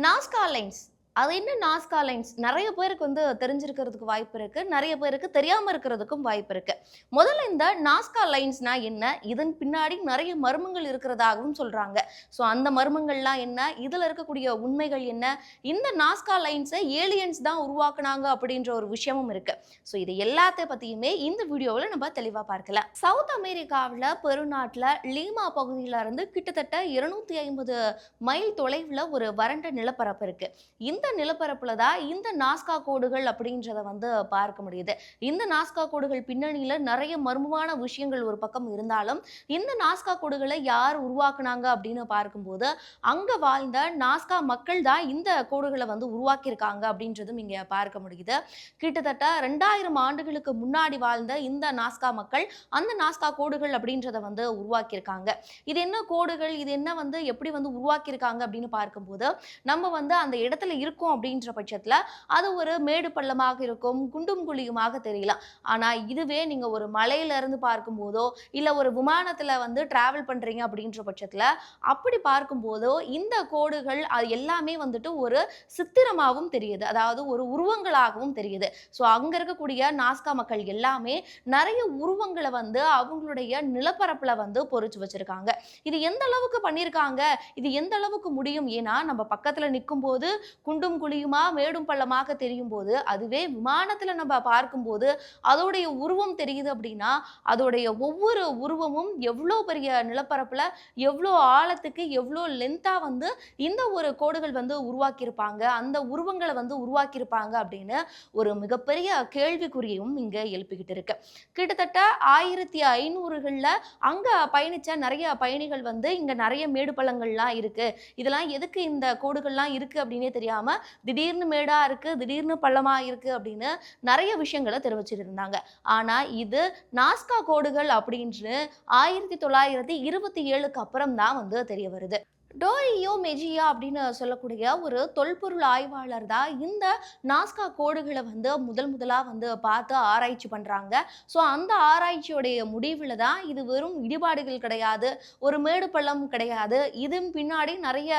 Nazca lines அது என்ன Nazca lines நிறைய பேருக்கு வந்து தெரிஞ்சிருக்கிறதுக்கு வாய்ப்பு இருக்கு. நிறைய பேருக்கு தெரியாம இருக்கிறதுக்கும் வாய்ப்பு இருக்கு. முதல்ல இந்த நாஸ்கா லைன்ஸ்னா என்ன? இதன் பின்னாடி நிறைய மர்மங்கள் இருக்கிறதாகவும் சொல்றாங்க. ஸோ அந்த மர்மங்கள்லாம் என்ன? இதுல இருக்கக்கூடிய உண்மைகள் என்ன? இந்த நாஸ்கா லைன்ஸை ஏலியன்ஸ் தான் உருவாக்குனாங்க அப்படின்ற ஒரு விஷயமும் இருக்கு. ஸோ இது எல்லாத்த பத்தியுமே இந்த வீடியோவில் நம்ம தெளிவா பார்க்கலாம். சவுத் அமெரிக்காவில் பெருநாட்டில் லீமா பகுதியில இருந்து கிட்டத்தட்ட இருநூத்தி ஐம்பது மைல் தொலைவில் ஒரு வறண்ட நிலப்பரப்பு இருக்கு. இந்த நிலப்பரப்புல தான் இந்த நாஸ்கா கோடுகள் அப்படின்றத வந்து பார்க்க முடியுது. இந்த நாஸ்கா கோடுகள் பின்னணியில நிறைய மர்மமான விஷயங்கள் ஒரு பக்கம் இருந்தாலும் இந்த நாஸ்கா கோடுகளை யார் உருவாக்குனாங்க அப்படின்னு பார்க்கும்போது அங்க வாழ்ந்த நாஸ்கா மக்கள் தான் இந்த கோடுகளை வந்து உருவாக்கியிருக்காங்க அப்படின்றதும் இங்க பார்க்க முடியுது. கிட்டத்தட்ட ரெண்டாயிரம் ஆண்டுகளுக்கு முன்னாடி வாழ்ந்த இந்த நாஸ்கா மக்கள் அந்த நாஸ்கா கோடுகள் அப்படின்றத வந்து உருவாக்கியிருக்காங்க. இது என்ன கோடுகள்? இது என்ன வந்து எப்படி வந்து உருவாக்கியிருக்காங்க அப்படின்னு பார்க்கும்போது நம்ம வந்து அந்த இடத்துல இருக்கும் அப்படின்ற பட்சத்தில் அது ஒரு மேடு பள்ளமாக இருக்கும் குண்டும் குழியுமாக தெரியலாம். ஆனால் இதுவே நீங்கள் ஒரு மலையில இருந்து பார்க்கும்போதோ இல்லை ஒரு விமானத்தில் வந்து ட்ராவல் பண்ணுறீங்க அப்படின்ற பட்சத்தில் அப்படி பார்க்கும்போதோ இந்த கோடுகள் அது எல்லாமே வந்துட்டு ஒரு சித்திரமாகவும் தெரியுது. அதாவது ஒரு உருவங்களாகவும் தெரியுது. ஸோ அங்கே இருக்கக்கூடிய நாஸ்கா மக்கள் எல்லாமே நிறைய உருவங்களை வந்து அவங்களுடைய நிலப்பரப்பில் வந்து பொறிச்சு வச்சிருக்காங்க. இது எந்த அளவுக்கு பண்ணியிருக்காங்க இது எந்த அளவுக்கு முடியும்? ஏன்னா நம்ம பக்கத்தில் நிற்கும் போது குண்டும் குழியுமா மேடும் பள்ளமாக தெரியும் போது அதுவே விமானத்துல நம்ம பார்க்கும்போது அதோடைய உருவம் தெரியுது அப்படின்னா அதோடைய ஒவ்வொரு உருவமும் எவ்வளோ பெரிய நிலப்பரப்புல எவ்வளோ ஆழத்துக்கு எவ்வளோ லென்த்தா வந்து இந்த ஒரு கோடுகள் வந்து உருவாக்கியிருப்பாங்க அந்த உருவங்களை வந்து உருவாக்கியிருப்பாங்க அப்படின்னு ஒரு மிகப்பெரிய கேள்விக்குறியும் இங்க எழுப்பிக்கிட்டு இருக்கு. கிட்டத்தட்ட ஆயிரத்தி ஐநூறுகளில் அங்க பயணிச்ச நிறைய பயணிகள் வந்து இங்க நிறைய மேடு பள்ளங்கள்லாம் இருக்கு. இதெல்லாம் எதுக்கு இந்த கோடுகள்லாம் இருக்கு அப்படின்னே இல்லாமல் திடீர்னு மேடா இருக்குது திடீர்னு பள்ளமாக இருக்குது அப்படின்னு நிறைய விஷயங்களை தெரிவிச்சிட்டு இருந்தாங்க ஆனால் இது நாஸ்கா கோடுகள் அப்படின்னு ஆயிரத்தி தொள்ளாயிரத்தி இருபத்தி ஏழுக்கு அப்புறம் தான் வந்து தெரிய வருது. டோரியோ மெஜியா அப்படின்னு சொல்லக்கூடிய ஒரு தொல்பொருள் ஆய்வாளர் தான் இந்த நாஸ்கா கோடுகளை வந்து முதல் முதலாக வந்து பார்த்து ஆராய்ச்சி பண்ணுறாங்க ஸோ அந்த ஆராய்ச்சியோடைய முடிவில் தான் இது வெறும் இடிபாடுகள் கிடையாது ஒரு மேடு பள்ளம் கிடையாது. இதன் பின்னாடி நிறைய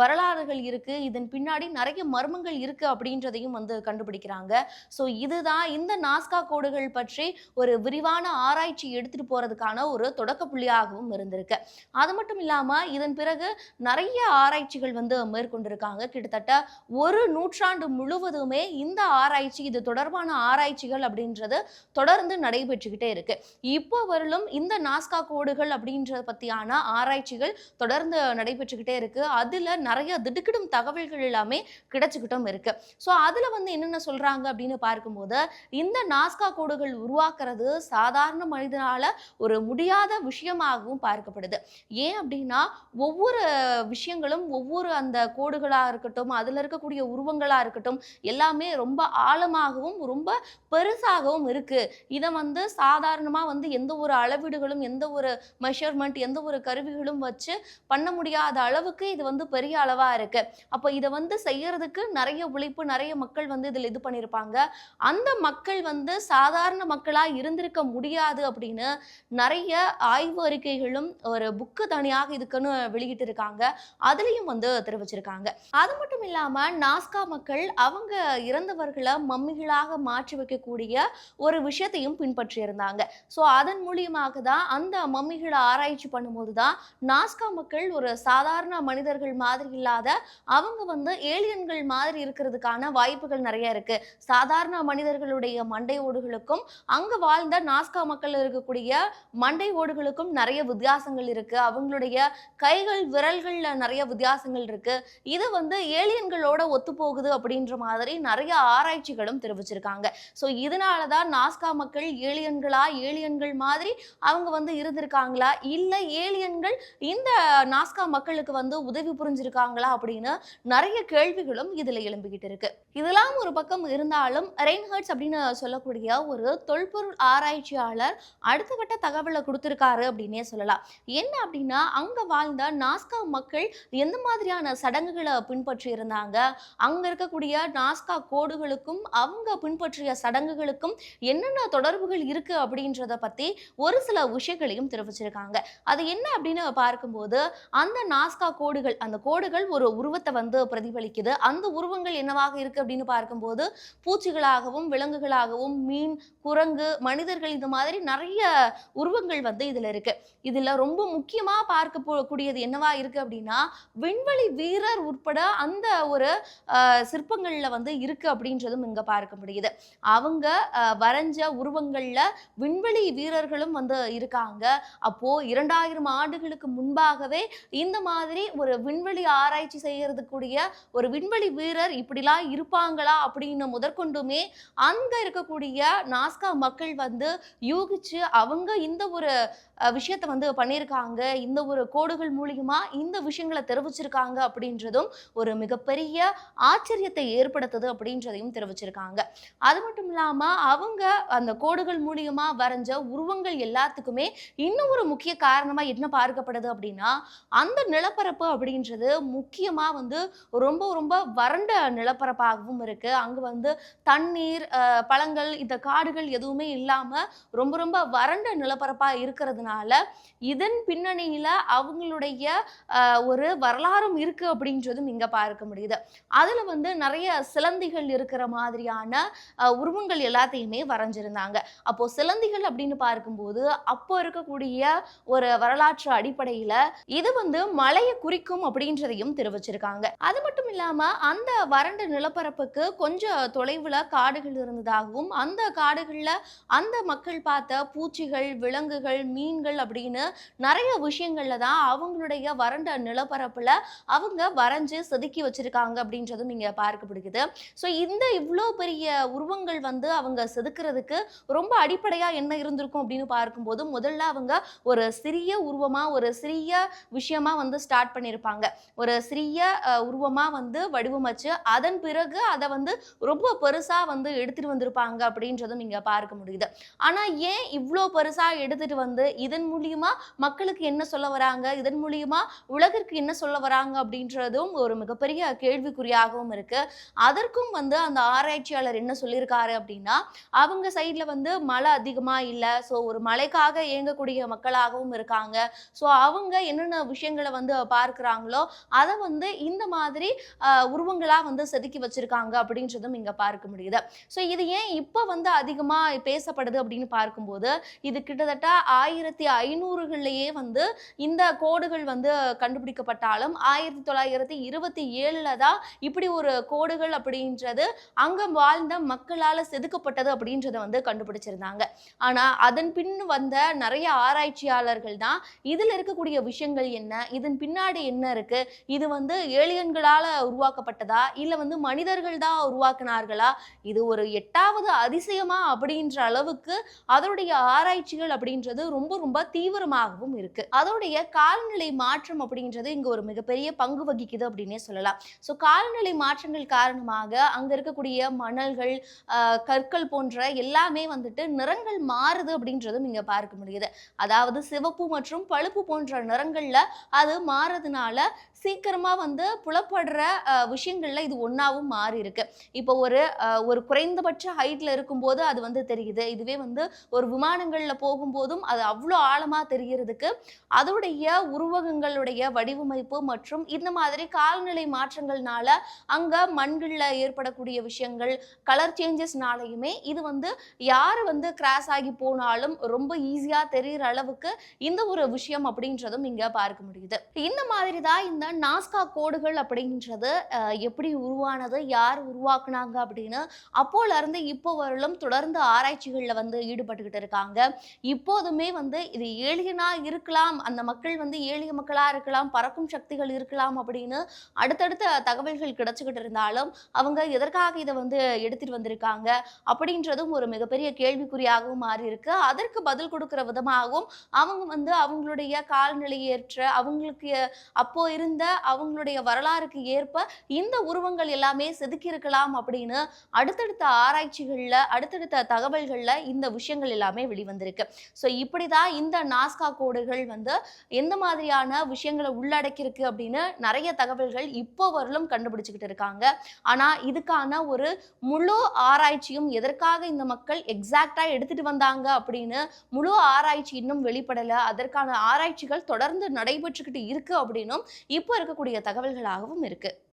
வரலாறுகள் இருக்குது இதன் பின்னாடி நிறைய மர்மங்கள் இருக்குது அப்படின்றதையும் வந்து கண்டுபிடிக்கிறாங்க. ஸோ இதுதான் இந்த நாஸ்கா கோடுகள் பற்றி ஒரு விரிவான ஆராய்ச்சி எடுத்துகிட்டு போகிறதுக்கான ஒரு தொடக்க புள்ளியாகவும் இருந்திருக்கு. அது மட்டும் இல்லாமல் இதன் பிறகு நிறைய ஆராய்ச்சிகள் வந்து மேற்கொண்டிருக்காங்க. கிட்டத்தட்ட ஒரு நூற்றாண்டு முழுவதுமே இந்த ஆராய்ச்சி இது தொடர்பான ஆராய்ச்சிகள் அப்படின்றது தொடர்ந்து நடைபெற்றுக்கிட்டே இருக்கு. இப்போ வரலும் இந்த நாஸ்கா கோடுகள் அப்படின்றத பத்தியான ஆராய்ச்சிகள் தொடர்ந்து நடைபெற்றுக்கிட்டே இருக்கு. அதுல நிறைய திடுக்கிடும் தகவல்கள் எல்லாமே கிடைச்சுக்கிட்டும் இருக்கு. ஸோ அதுல வந்து என்னென்ன சொல்றாங்க அப்படின்னு பார்க்கும்போது இந்த நாஸ்கா கோடுகள் உருவாக்குறது சாதாரண மனிதனால ஒரு முடியாத விஷயமாகவும் பார்க்கப்படுது. ஏன் அப்படின்னா ஒவ்வொரு விஷயங்களும் ஒவ்வொரு அந்த கோடுகளாக இருக்கட்டும் அதில் இருக்கக்கூடிய உருவங்களாக இருக்கட்டும் எல்லாமே ரொம்ப ஆழமாகவும் ரொம்ப பெருசாகவும் இருக்குது இதை வந்து சாதாரணமாக வந்து எந்த ஒரு அளவீடுகளும் எந்த ஒரு மெஷர்மெண்ட் எந்த ஒரு கருவிகளும் வச்சு பண்ண முடியாத அளவுக்கு இது வந்து பெரிய அளவாக இருக்குது அப்போ இதை வந்து செய்யறதுக்கு நிறைய உழைப்பு நிறைய மக்கள் வந்து இதில் இது பண்ணியிருப்பாங்க அந்த மக்கள் வந்து சாதாரண மக்களாக இருந்திருக்க முடியாது அப்படின்னு நிறைய ஆய்வு அறிக்கைகளும் ஒரு புக்கு தனியாக இதுக்குன்னு வெளியிட்டு இருக்காங்க அதுலயும் வந்து தெரிவிச்சிருக்காங்க. அது மட்டும் இல்லாம நாஸ்கா மக்கள் அவங்க இறந்தவர்களை மம்மிகளாக மாற்றி வைக்கக்கூடிய ஒரு விஷயத்தையும் பின்பற்றி இருந்தாங்க ஸோ அதன் மூலியமாக தான் அந்த மம்மிகளை ஆராய்ச்சி பண்ணும்போது தான் நாஸ்கா மக்கள் ஒரு சாதாரண மனிதர்கள் மாதிரி இல்லாத அவங்க வந்து ஏலியன்கள் மாதிரி இருக்கிறதுக்கான வாய்ப்புகள் நிறைய இருக்கு. சாதாரண மனிதர்களுடைய மண்டை ஓடுகளுக்கும் அங்க வாழ்ந்த நாஸ்கா மக்கள் இருக்கக்கூடிய மண்டை ஓடுகளுக்கும் நிறைய வித்தியாசங்கள் இருக்கு. அவங்களுடைய கைகள் விரல்கள் விரல்கள்ல நிறைய வித்தியாசங்கள் இருக்கு. இது வந்து ஏலியன்களோட ஒத்து போகுது அப்படின்ற மாதிரி நிறைய ஆராய்ச்சிகளும் தெரிவிச்சிருக்காங்க. ஸோ இதனால தான் நாஸ்கா மக்கள் ஏலியன்களா ஏலியன்கள் மாதிரி அவங்க வந்து இருந்திருக்காங்களா? இல்லை ஏலியன்கள் இந்த நாஸ்கா மக்களுக்கு வந்து உதவி புரிஞ்சிருக்காங்களா அப்படின்னு நிறைய கேள்விகளும் இதில் எழும்பிக்கிட்டு இருக்கு. இதெல்லாம் ஒரு பக்கம் இருந்தாலும் ரெயின்ஹர்ட்ஸ் அப்படின்னு சொல்லக்கூடிய ஒரு தொல்பொருள் ஆராய்ச்சியாளர் அடுத்த கட்ட தகவலை கொடுத்துருக்காரு அப்படின்னே சொல்லலாம். என்ன அப்படின்னா அங்க வாழ்ந்த நாஸ்கா மக்கள் எந்த மாதிரியான சடங்குகளை பின்பற்றி இருந்தாங்க அங்க இருக்கக்கூடிய நாஸ்கா கோடுகளுக்கும் அவங்க பின்பற்றிய சடங்குகளுக்கும் என்னென்ன தொடர்புகள் இருக்கு அப்படின்றத பத்தி ஒரு சில விஷயங்களையும் தெரிவிச்சிருக்காங்க. அது என்ன அப்படின்னு பார்க்கும்போது அந்த நாஸ்கா கோடுகள் அந்த கோடுகள் ஒரு உருவத்தை வந்து பிரதிபலிக்குது. அந்த உருவங்கள் என்னவாக இருக்கு அப்படின்னு பார்க்கும்போது பூச்சிகளாகவும் விலங்குகளாகவும் மீன் குரங்கு மனிதர்கள் இந்த மாதிரி நிறைய உருவங்கள் வந்து இதுல இருக்கு. இதுல ரொம்ப முக்கியமா பார்க்க கூடியது என்னவா இருக்கு அப்படின்னா விண்வெளி வீரர் உட்பட அந்த ஒரு சிற்பங்களில் சிற்பங்கள்ல வந்து இருக்கு அப்படின்றதும் இங்க பார்க்க முடியுது. அவங்க வரைஞ்ச உருவங்கள்ல விண்வெளி வீரர்களும் வந்து இருக்காங்க. அப்போ இரண்டாயிரம் ஆண்டுகளுக்கு முன்பாகவே இந்த மாதிரி ஒரு விண்வெளி ஆராய்ச்சி செய்யறதுக்குரிய ஒரு விண்வெளி வீரர் இப்படிலாம் இருப்பாங்களா அப்படின்னு முதற்கொண்டுமே அங்க இருக்கக்கூடிய நாஸ்கா மக்கள் வந்து யூகிச்சு அவங்க இந்த ஒரு விஷயத்தை வந்து பண்ணியிருக்காங்க. இந்த ஒரு கோடுகள் மூலியமா இந்த விஷயங்களை தெரிவிச்சிருக்காங்க அப்படின்றதும் ஒரு மிகப்பெரிய ஆச்சரியத்தை ஏற்படுத்துது அப்படின்றதையும் தெரிவிச்சிருக்காங்க. அது மட்டும் இல்லாம அவங்க அந்த கோடுகள் மூலியமா வரைஞ்ச உருவங்கள் எல்லாத்துக்குமே இன்னும் ஒரு முக்கிய காரணமா என்ன பார்க்கப்படுது அப்படின்னா அந்த நிலப்பரப்பு அப்படின்றது முக்கியமா வந்து ரொம்ப ரொம்ப வறண்ட நிலப்பரப்பாகவும் இருக்கு. அங்கே வந்து தண்ணீர் பழங்கள் இந்த காடுகள் எதுவுமே இல்லாம ரொம்ப ரொம்ப வறண்ட நிலப்பரப்பா இருக்கிறதுனால இதன் பின்னணியில அவங்களுடைய அஹ், ஒரு வரலாறும் இருக்கு அப்படின்றதும் இங்க பார்க்க முடியுது. அதுல வந்து நிறைய சிலந்திகள் இருக்கிற மாதிரியான உருவங்கள் எல்லாத்தையுமே வரைஞ்சிருந்தாங்க. அப்போ சிலந்திகள் அப்படின்னு பார்க்கும்போது அப்போ இருக்கக்கூடிய ஒரு வரலாற்று அடிப்படையில இது வந்து மலையை குறிக்கும் அப்படின்றதையும் தெரிவிச்சிருக்காங்க. அது மட்டும் இல்லாம அந்த வறண்ட நிலப்பரப்புக்கு கொஞ்சம் தொலைவுல காடுகள் இருந்ததாகவும் அந்த காடுகள்ல அந்த மக்கள் பார்த்த பூச்சிகள் விலங்குகள் மீன்கள் அப்படின்னு நிறைய விஷயங்கள்ல தான் அவங்களுடைய வறண்ட நிலப்பரப்புல அவங்க வரைஞ்சு செதுக்கி வச்சிருக்காங்க அப்படின்றதும் இங்க பார்க்க ஸோ இந்த இவ்வளோ பெரிய உருவங்கள் வந்து அவங்க செதுக்கிறதுக்கு ரொம்ப அடிப்படையா என்ன இருந்திருக்கும் அப்படின்னு பார்க்கும்போது முதல்ல அவங்க ஒரு சிறிய உருவமா ஒரு சிறிய விஷயமா வந்து ஸ்டார்ட் பண்ணியிருப்பாங்க. ஒரு சிறிய உருவமா வந்து வடிவமைச்சு அதன் பிறகு அதை வந்து ரொம்ப பெருசா வந்து எடுத்துட்டு வந்திருப்பாங்க அப்படின்றதும் இங்க பார்க்க முடியுது. ஆனா ஏன் இவ்வளோ பெருசா எடுத்துட்டு வந்து இதன் மூலியமா மக்களுக்கு என்ன சொல்ல வராங்க? இதன் மூலியமா உலகிற்கு என்ன சொல்ல வராங்க அப்படின்றதும் ஒரு மிகப்பெரிய கேள்விக்குறியாகவும் இருக்கு. அதற்கும் வந்து அந்த ஆராய்ச்சியாளர் என்ன சொல்லியிருக்காரு அப்படின்னா அவங்க சைட்ல வந்து மழை அதிகமா இல்லை. ஸோ ஒரு மழைக்காக இயங்கக்கூடிய மக்களாகவும் இருக்காங்க. ஸோ அவங்க என்னென்ன விஷயங்களை வந்து பார்க்குறாங்களோ அதை வந்து இந்த மாதிரி உருவங்களாக வந்து செதுக்கி வச்சிருக்காங்க அப்படின்றதும் இங்கே பார்க்க முடியுது. ஸோ இது ஏன் இப்போ வந்து அதிகமாக பேசப்படுது அப்படின்னு பார்க்கும்போது இது கிட்டத்தட்ட ஆயிரத்தி ஐநூறுகள்லேயே வந்து இந்த கோடுகள் வந்து கண்டுபிடிக்கப்பட்டாலும் ஆயிரத்தி தொள்ளாயிரத்தி இருபத்தி ஏழில் தான் இப்படி ஒரு கோடுகள் அப்படின்றது அங்கே வாழ்ந்த மக்களால் செதுக்கப்பட்டது அப்படின்றத வந்து கண்டுபிடிச்சிருந்தாங்க. ஆனால் அதன் பின் வந்த நிறைய ஆராய்ச்சியாளர்கள் தான் இதில் இருக்கக்கூடிய விஷயங்கள் என்ன இதன் பின்னாடி என்ன இருக்குது இது வந்து ஏலியன்களால் உருவாக்கப்பட்டதா இல்லை வந்து மனிதர்கள் தான் உருவாக்கினார்களா இது ஒரு எட்டாவது அதிசயமா அப்படின்ற அளவுக்கு அதனுடைய ஆராய்ச்சிகள் அப்படின்றது ரொம்ப ரொம்ப தீவிரமாகவும் இருக்கு. அதோடைய காலநிலை மாற்றம் அப்படி அப்படின்றது இங்கே ஒரு மிகப்பெரிய பங்கு வகிக்குது அப்படின்னே சொல்லலாம். ஸோ காலநிலை மாற்றங்கள் காரணமாக அங்கே இருக்கக்கூடிய மணல்கள் கற்கள் போன்ற எல்லாமே வந்துட்டு நிறங்கள் மாறுது அப்படின்றதும் இங்கே பார்க்க முடியுது. அதாவது சிவப்பு மற்றும் பழுப்பு போன்ற நிறங்களில் அது மாறதுனால சீக்கிரமாக வந்து புலப்படுற விஷயங்களில் இது ஒன்றாவும் மாறி இருக்கு இப்போ ஒரு ஒரு குறைந்தபட்ச ஹைட்டில் இருக்கும்போது அது வந்து தெரியுது. இதுவே வந்து ஒரு விமானங்களில் போகும்போதும் அது அவ்வளோ ஆழமாக தெரிகிறதுக்கு அதோடைய உருவகங்களுடைய வடிவமைப்பு மற்றும் இந்த மாதிரி கால்நிலை மாற்றங்கள்னால அங்கே மண்களில் ஏற்படக்கூடிய விஷயங்கள் கலர் சேஞ்சஸ்னாலையுமே இது வந்து யார் வந்து கிராஸ் ஆகி போனாலும் ரொம்ப ஈஸியாக தெரிகிற அளவுக்கு இந்த ஒரு விஷயம் அப்படின்றதும் இங்கே பார்க்க முடியுது. இந்த மாதிரி தான் இந்த நாஸ்கா கோடுகள் அப்படின்றது எப்படி உருவானது யார் உருவாக்குனாங்க அப்படின்னு அப்போலேருந்து இப்போ வரலும் தொடர்ந்து ஆராய்ச்சிகளில் வந்து ஈடுபட்டுக்கிட்டு இருக்காங்க. இப்போதுமே வந்து இது ஏழியனாக இருக்கலாம் அந்த மக்கள் வந்து ஏழிய மக்களாக இருக்கலாம் பறக்கும் சக்திகள் இருக்கலாம் அப்படின்னு அடுத்தடுத்த தகவல்கள் கிடச்சிக்கிட்டு இருந்தாலும் அவங்க எதற்காக இதை வந்து எடுத்துட்டு வந்திருக்காங்க அப்படின்றதும் ஒரு மிகப்பெரிய கேள்விக்குறியாகவும் மாறி இருக்கு. அதற்கு பதில் கொடுக்குற விதமாகவும் அவங்க வந்து அவங்களுடைய கால்நிலையேற்ற அவங்களுக்கு அப்போ இருந்த இந்த அவங்களுடைய வரலாறுக்கு ஏற்ப இந்த உருவங்கள் எல்லாமே செதுக்கியிருக்கலாம் அப்படின்னு அடுத்தடுத்த ஆராய்ச்சிகளில் அடுத்தடுத்த தகவல்களில் இந்த விஷயங்கள் எல்லாமே வெளிவந்திருக்கு. ஸோ இப்படி தான் இந்த நாஸ்கா கோடுகள் வந்து எந்த மாதிரியான விஷயங்களை உள்ளடக்கியிருக்கு அப்படின்னு நிறைய தகவல்கள் இப்போ வரலும் கண்டுபிடிச்சுக்கிட்டு இருக்காங்க. ஆனால் இதுக்கான ஒரு முழு ஆராய்ச்சியும் எதற்காக இந்த மக்கள் எக்ஸாக்டாக எடுத்துகிட்டு வந்தாங்க அப்படின்னு முழு ஆராய்ச்சி இன்னும் வெளிப்படலை. அதற்கான ஆராய்ச்சிகள் தொடர்ந்து நடைபெற்றுக்கிட்டு இருக்கு அப்படின்னும் இப்போ இருக்கக்கூடிய தகவல்களாகவும் இருக்கு.